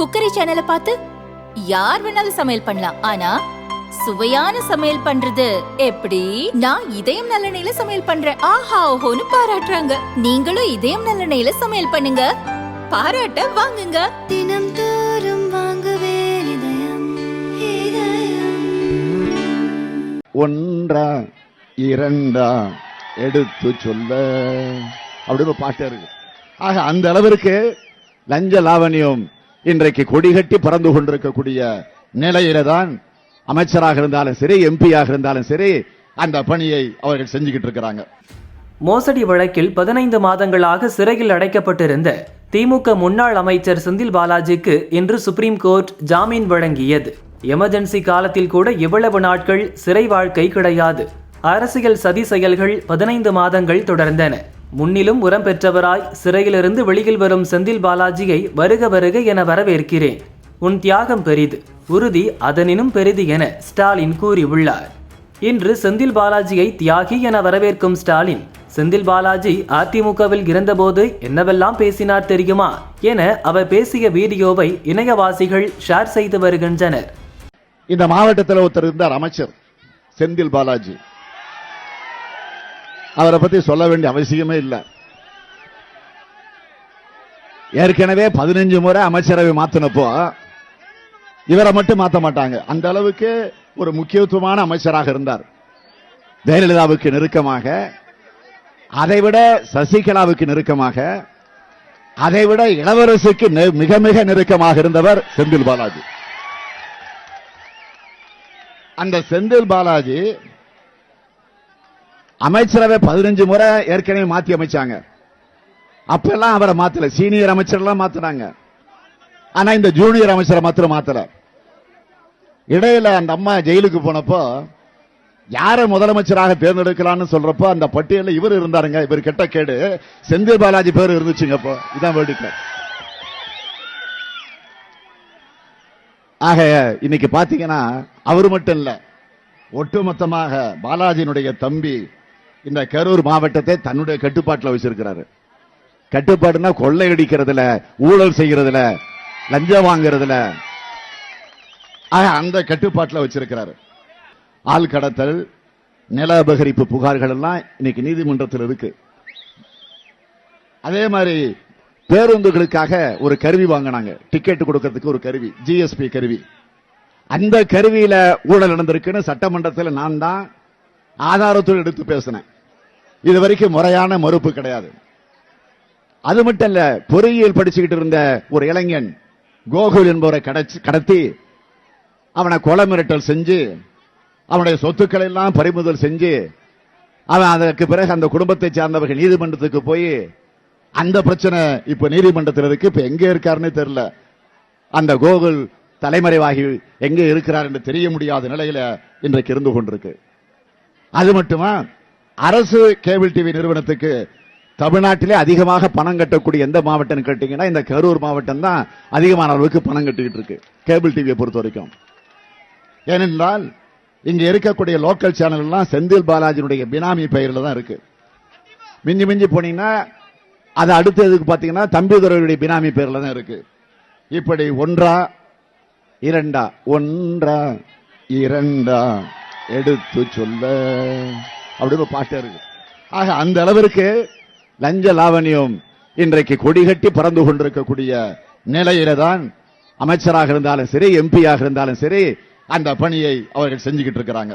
Cookery சேனலை பார்த்து யார் வேணாலும் சமையல் பண்ணலாம். ஆனா சுவையான சமையல் பண்றது எப்படி? நான் இதயம் நல்லெண்ணெயில சமையல் பண்றேன். ஆஹா ஓஹோன்னு பாராட்டுறாங்க. நீங்களும் இதயம் நல்லெண்ணெயில சமையல் பண்ணுங்க. பாராட்ட வாங்குங்க. தினம் தோறும் வாங்குவே ஒன்றா இரண்டா எடுத்து சொல்ல. அப்படின்னு பாட்டு இருக்கு. ஆக அந்த அளவிற்கு லஞ்ச லாவண்யம் இன்றைக்கு கொடிகட்டி பறந்து கொண்டிருக்கக்கூடிய நிலையில தான் அமைச்சராக இருந்தாலும் சரி எம்பியாக இருந்தாலும் சரி அந்த பணியை அவர்கள் செஞ்சுக்கிட்டு இருக்கிறாங்க. மோசடி வழக்கில் பதினைந்து மாதங்களாக சிறையில் அடைக்கப்பட்டிருந்த திமுக முன்னாள் அமைச்சர் செந்தில் பாலாஜிக்கு இன்று சுப்ரீம் கோர்ட் ஜாமீன் வழங்கியது. எமர்ஜென்சி காலத்தில் கூட இவ்வளவு நாட்கள் சிறை வாழ்க்கை கிடையாது. அரசியல் சதி செயல்கள் பதினைந்து மாதங்கள் தொடர்ந்தன. முன்னிலும் உரம் பெற்றவராய் சிறையிலிருந்து வெளியில் வரும் செந்தில் பாலாஜியை வருக வருக என வரவேற்கிறேன். உன் தியாகம் பெரிது. உறுதி அதனினும் பெரிது என ஸ்டாலின் கூறியுள்ளார். இன்று செந்தில் பாலாஜியை தியாகி என வரவேற்கும் ஸ்டாலின் செந்தில் பாலாஜி அதிமுகவில் இருந்தபோது என்னவெல்லாம் பேசினார் தெரியுமா? என அவர் பேசிய வீடியோவை இணையவாசிகள் ஷேர் செய்து வருகின்றனர். இந்த மாவட்டத்தில் ஒருத்தர் இருந்தார் அமைச்சர் செந்தில் பாலாஜி. அவரை பத்தி சொல்ல வேண்டிய அவசியமே இல்லை. ஏற்கனவே பதினஞ்சு முறை அமைச்சரவை மாத்தினப்போ இவரை மட்டும் மாத்த மாட்டாங்க. அந்த அளவுக்கு ஒரு முக்கியத்துவமான அமைச்சராக இருந்தார். ஜெயலலிதாவுக்கு நெருக்கமாக அதைவிட சசிகலாவுக்கு நெருக்கமாக அதைவிட இளவரசுக்கு நெ- மிக மிக நெருக்கமாக இருந்தவர் செந்தில் பாலாஜி. அந்த செந்தில் பாலாஜி அமைச்சரவை பதினஞ்சு முறை ஏற்கனவே மாத்தி அமைச்சாங்க. அப்பெல்லாம் அவரை மாத்தல. சீனியர் அமைச்சர்லாம் மாத்தினாங்க. ஆனா இந்த ஜூனியர் அமைச்சரை மாத்திரம் மாத்தல. இடையில அந்த அம்மா ஜெயிலுக்கு போனப்போ யாரை முதலமைச்சராக தேர்ந்தெடுக்கலாம்னு சொல்றப்போ அந்த பட்டியலில் இவர் இருந்தாருங்க. இவர் கெட்ட கேடு. செந்தில் பாலாஜி பேர் இருந்துச்சுங்க அப்போ. இதான் வேடிக்கை ஆக இன்னைக்கு பாத்தீங்கன்னா அவர் மட்டும் இல்ல ஒட்டுமொத்தமாக பாலாஜியினுடைய தம்பி இந்த கரூர் மாவட்டத்தை தன்னுடைய கட்டுப்பாட்டில் வச்சிருக்கிறாரு. கட்டுப்பாடுனா கொள்ளையடிக்கிறதுல ஊழல் செய்யறதுல லஞ்சம் வாங்குறதுல. அந்த கட்டுப்பாட்டில் வச்சிருக்கிறாரு. ஆள் கடத்தல் நில அபகரிப்பு புகார்கள் எல்லாம் இன்னைக்கு நீதிமன்றத்தில் இருக்கு. அதே மாதிரி பேருந்துகளுக்காக ஒரு கருவி வாங்கினாங்க. டிக்கெட் கொடுக்கறதுக்கு ஒரு கருவி ஜிஎஸ்பி கருவி. அந்த கருவியில ஊழல் நடந்திருக்குன்னு சட்டமன்றத்தில் நான் தான் ஆதாரத்தோடு எடுத்து பேசினேன். இது வரைக்கும் முறையான மறுப்பு கிடையாது. அது மட்டும் இல்ல பொறியியல் படிச்சுக்கிட்டு இருந்த ஒரு இளைஞன் கோகுல் என்பவரை கடச்சி- கடத்தி அவனை கொலை மிரட்டல் செஞ்சு அவனுடைய சொத்துக்களை எல்லாம் பறிமுதல் செஞ்சு அவன் அதற்கு பிறகு அந்த குடும்பத்தை சார்ந்தவர்கள் நீதிமன்றத்துக்கு போய் அந்த பிரச்சனை இப்ப நீதிமன்றத்தில் இருக்கு. இப்ப எங்க இருக்காருன்னு தெரியல. அந்த கோகுல் தலைமறைவாகி எங்க இருக்கிறார் என்று தெரிய முடியாத நிலையில இன்றைக்கு இருந்து கொண்டிருக்கு. அது மட்டுமா? அரசு கேபிள் டிவி நிறுவனத்துக்கு தமிழ்நாட்டிலே அதிகமாக பணம் கட்டக்கூடிய எந்த மாவட்டம் கேட்டீங்கன்னா இந்த கரூர் மாவட்டம் தான் அதிகமான அளவுக்கு பணம் கட்டிக்கிட்டு இருக்கு கேபிள் டிவியை பொறுத்த வரைக்கும். ஏனென்றால் இங்க இருக்கக்கூடிய லோக்கல் சேனல்லாம் செந்தில் பாலாஜினுடைய பினாமி பெயரில் தான் இருக்கு. மிஞ்சி மிஞ்சி போனீங்கன்னா அது அடுத்ததுக்கு பார்த்தீங்கன்னா தம்பிதுரையுடைய பினாமி பெயரில் தான் இருக்கு. இப்படி ஒன்றா இரண்டா ஒன்றா இரண்டா. எடுத்து சொல்ல. அப்படின்னு ஒரு பாட்டு இருக்கு. ஆக அந்த அளவிற்கு லஞ்ச லாவணியம் இன்றைக்கு கொடிகட்டி பறந்து கொண்டிருக்கக்கூடிய நிலையில தான் அமைச்சராக இருந்தாலும் சரி எம்பியாக இருந்தாலும் சரி அந்த பணியை அவர்கள் செஞ்சுக்கிட்டு இருக்கிறாங்க.